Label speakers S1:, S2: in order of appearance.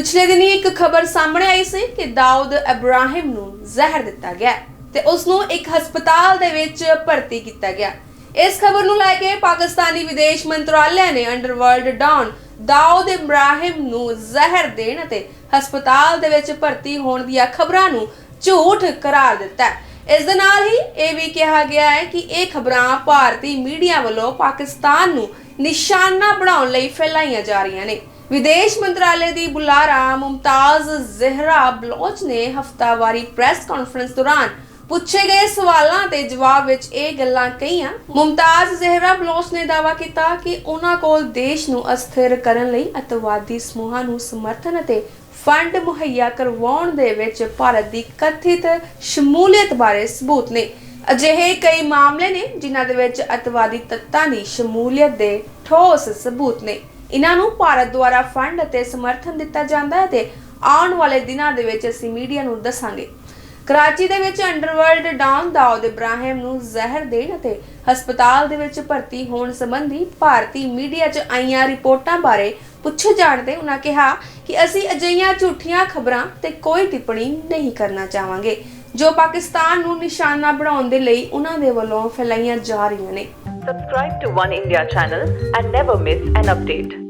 S1: ਪਿਛਲੇ ਦਿਨੀ ਇੱਕ ਖਬਰ ਸਾਹਮਣੇ ਆਈ ਸੀ ਕਿ ਦਾਊਦ ਇਬਰਾਹਿਮ ਨੂੰ ਜ਼ਹਿਰ ਦਿੱਤਾ ਗਿਆ ਤੇ ਉਸ ਨੂੰ ਇੱਕ ਹਸਪਤਾਲ ਦੇ ਵਿੱਚ ਭਰਤੀ ਕੀਤਾ ਗਿਆ ਇਸ ਖਬਰ ਨੂੰ ਲੈ ਕੇ ਪਾਕਿਸਤਾਨੀ ਵਿਦੇਸ਼ ਮੰਤਰਾਲੇ ਨੇ ਅੰਡਰਵਰਲਡ ਡਾਨ ਦਾਊਦ ਇਬਰਾਹਿਮ ਨੂੰ ਜ਼ਹਿਰ ਦੇਣ ਅਤੇ ਹਸਪਤਾਲ ਦੇ ਵਿੱਚ ਭਰਤੀ ਹੋਣ ਦੀਆਂ ਖਬਰਾਂ ਨੂੰ ਝੂਠ ਕਰਾਰ ਦਿੱਤਾ ਹੈ। ਇਸ ਦੇ ਨਾਲ ਹੀ ਇਹ ਵੀ ਕਿਹਾ ਗਿਆ ਹੈ ਕਿ ਇਹ ਖਬਰਾਂ ਭਾਰਤੀ ਮੀਡੀਆ ਵੱਲੋਂ ਪਾਕਿਸਤਾਨ ਨੂੰ ਨਿਸ਼ਾਨਾ ਬਣਾਉਣ ਲਈ ਫੈਲਾਈਆਂ ਜਾ ਰਹੀਆਂ ਨੇ। ਵਿਦੇਸ਼ ਮੰਤਰਾਲੇ ਦੀ ਬੁਲਾਰਾ ਮੁਮਤਾਜ਼ ਜ਼ਹਿਰਾ ਬਲੋਚ ਨੇ ਹਫਤਾਵਾਰੀ ਪ੍ਰੈਸ ਕਾਨਫਰੰਸ ਦੌਰਾਨ ਪੁੱਛੇ ਗਏ ਸਵਾਲਾਂ ਦੇ ਜਵਾਬ ਵਿੱਚ ਇਹ ਗੱਲਾਂ ਕਹੀਆਂ। ਮੁਮਤਾਜ਼ ਜ਼ਹਿਰਾ ਬਲੋਚ ਨੇ ਦਾਅਵਾ ਕੀਤਾ ਕਿ ਉਹਨਾਂ ਕੋਲ ਦੇਸ਼ ਨੂੰ ਅਸਥਿਰ ਕਰਨ ਲਈ ਅਤਵਾਦੀ ਸਮੂਹਾਂ ਨੂੰ ਸਮਰਥਨ ਅਤੇ ਫੰਡ ਮੁਹੱਈਆ ਕਰਵਾਉਣ ਦੇ ਵਿੱਚ ਭਾਰਤ ਦੀ ਕਥਿਤ ਸ਼ਮੂਲੀਅਤ ਬਾਰੇ ਸਬੂਤ ਨੇ। ਅਜਿਹੇ ਕਈ ਮਾਮਲੇ ਨੇ ਜਿਨ੍ਹਾਂ ਦੇ ਵਿੱਚ ਅਤਵਾਦੀ ਤੱਤਾਂ ਦੀ ਸ਼ਮੂਲੀਅਤ ਦੇ ਠੋਸ ਸਬੂਤ ਨੇ। ਇਹਨਾਂ ਨੂੰ ਭਾਰਤ ਦੁਆਰਾ ਫੰਡ ਅਤੇ ਸਮਰਥਨ ਦਿੱਤਾ ਜਾਂਦਾ ਹੈ ਤੇ ਆਉਣ ਵਾਲੇ ਦਿਨਾਂ ਦੇ ਵਿੱਚ ਅਸੀਂ ਮੀਡੀਆ ਨੂੰ ਦੱਸਾਂਗੇ। ਕਰਾਚੀ ਦੇ ਵਿੱਚ ਅੰਡਰਵਰਲਡ ਡਾਨ ਦਾਊਦ ਇਬਰਾਹਿਮ ਨੂੰ ਜ਼ਹਿਰ ਦੇਣ ਅਤੇ ਹਸਪਤਾਲ ਦੇ ਵਿੱਚ ਭਰਤੀ ਹੋਣ ਸੰਬੰਧੀ ਭਾਰਤੀ ਮੀਡੀਆ 'ਚ ਆਈਆਂ ਰਿਪੋਰਟਾਂ ਬਾਰੇ ਪੁੱਛੇ ਜਾਣ ਤੇ ਉਹਨਾਂ ਕਿਹਾ ਕਿ ਅਸੀਂ ਅਜਿਹੀਆਂ ਝੂਠੀਆਂ ਖਬਰਾਂ ਤੇ ਕੋਈ ਟਿੱਪਣੀ ਨਹੀਂ ਕਰਨਾ ਚਾਹਾਂਗੇ। ਜੋ ਪਾਕਿਸਤਾਨ ਨੂੰ ਨਿਸ਼ਾਨਾ ਬਣਾਉਣ ਦੇ ਲਈ ਉਹਨਾਂ ਦੇ ਵੱਲੋਂ ਫੈਲਾਈਆਂ ਜਾ ਰਹੀਆਂ ਨੇ
S2: Subscribe to One India channel and never miss an update.